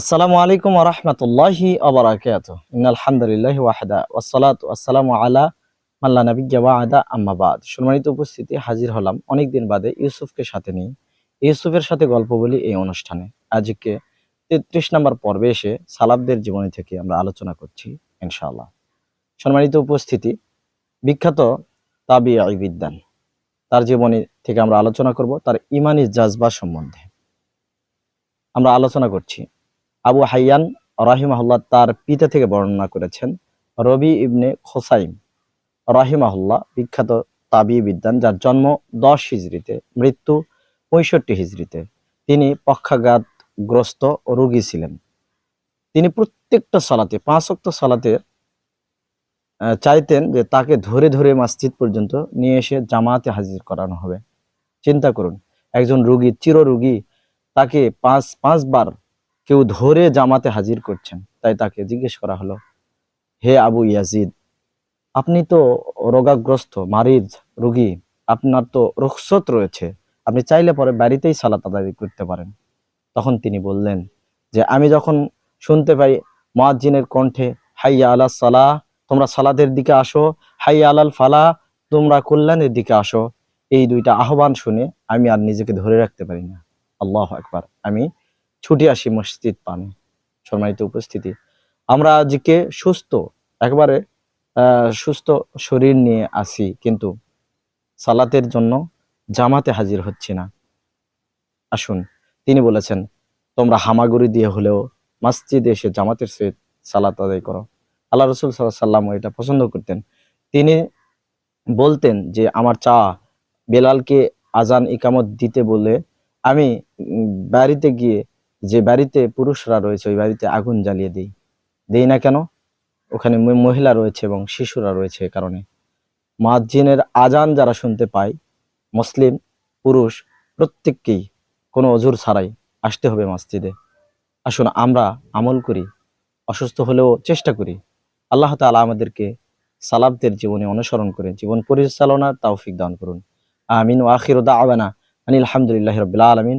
আসসালামু আলাইকুম রহমতুল্লাহি আবরাকাত আলহামদুলিল্লাহ ওয়াহদা ওয়াসালাত আসসালামু আলা মাল্লা নবিজ্ঞা আম্মাবাদ সম্মানিত উপস্থিতি, হাজির হলাম অনেকদিন বাদে ইউসুফকে সাথে নিয়ে। ইউসুফের সাথে গল্প বলি এই অনুষ্ঠানে। আজকে তেত্রিশ নম্বর পর্বে এসে সালাবদের জীবনী থেকে আমরা আলোচনা করছি, ইনশাআল্লাহ। সম্মানিত উপস্থিতি, বিখ্যাত তাবি বিদ্যান তার জীবনী থেকে আমরা আলোচনা করব, তার ইমানি জাজবা সম্বন্ধে। আমরা আলোচনা করছি আবু হাইয়ান রাহিমাহুল্লাহ তার পিতা থেকে বর্ণনা করেছেন। রবি ইবনে খোসাইম রাহিমাহুল্লাহ বিখ্যাত তাবি বিদ্যান যার জন্ম দশ হিজড়িতে, মৃত্যু পঁয়ষট্টি হিজড়িতে। তিনি পক্ষাঘাতগ্রস্ত রোগী ছিলেন। তিনি প্রত্যেকটা সালাতে, পাঁচ অক্ট সালাতে চাইতেন যে তাকে ধরে ধরে মসজিদ পর্যন্ত নিয়ে এসে জামাতে হাজির করানো হবে। চিন্তা করুন, একজন রুগী চির রুগী তাকে পাঁচ, পাঁচবার কেউ ধরে জামাতে হাজির করছেন, তাই তাকে জিজ্ঞেস করা হলো, হে আবু ইয়াজিদ, আপনি তো রোগাগ্রস্ত মারিজ রুগী, আপনার তো রুখসত রয়েছে, আপনি চাইলে পরে বাড়িতেই সালাত আদায় করতে পারেন। তখন তিনি বললেন যে, আমি যখন শুনতে পাই মুয়াজ্জিনের কণ্ঠে, হাইয়া আলা সালাহ, তোমরা সালাদের দিকে আসো, হাইয়া আলাল ফালা তোমরা কল্যাণের দিকে আসো। এই দুইটা আহ্বান শুনে আমি আর নিজেকে ধরে রাখতে পারি না। আল্লাহ একবার আমি ছুটে আসি মসজিদ পানে, সম্মানিত উপস্থিতি। আমরা আজকে সুস্থ, একবারে সুস্থ শরীর নিয়ে আসি, কিন্তু সালাতের জন্য জামাতে হাজির হচ্ছি না। আসুন, তিনি বলেছেন, তোমরা হামাগুড়ি দিয়ে হলেও মসজিদে এসে জামাতের সহিত সালাত আদায় করো। আল্লাহ রসুল সাল্লাহ সাল্লাম এটা পছন্দ করতেন। তিনি বলতেন যে, আমার চা বেলালকে আজান ইকামত দিতে বলে আমি বাড়িতে গিয়ে যে বাড়িতে পুরুষরা রয়েছে, ওই বাড়িতে আগুন জ্বালিয়ে দিই। দেই না কেন? ওখানে মহিলা রয়েছে এবং শিশুরা রয়েছে এ কারণে। মুয়াজ্জিনের আজান যারা শুনতে পায়, মুসলিম, পুরুষ, প্রত্যেককেই কোনো অজুর ছাড়াই আসতে হবে মসজিদে। আসুন আমরা আমল করি, অসুস্থ হলেও চেষ্টা করি। আল্লাহ তাআলা আমাদেরকে সালাবদের জীবনে অনুসরণ করে জীবন পরিচালনার তৌফিক দান করুন। আমিন ও আখির দাওয়ানা আনিল আলহামদুলিল্লাহ রবিল আলমিন।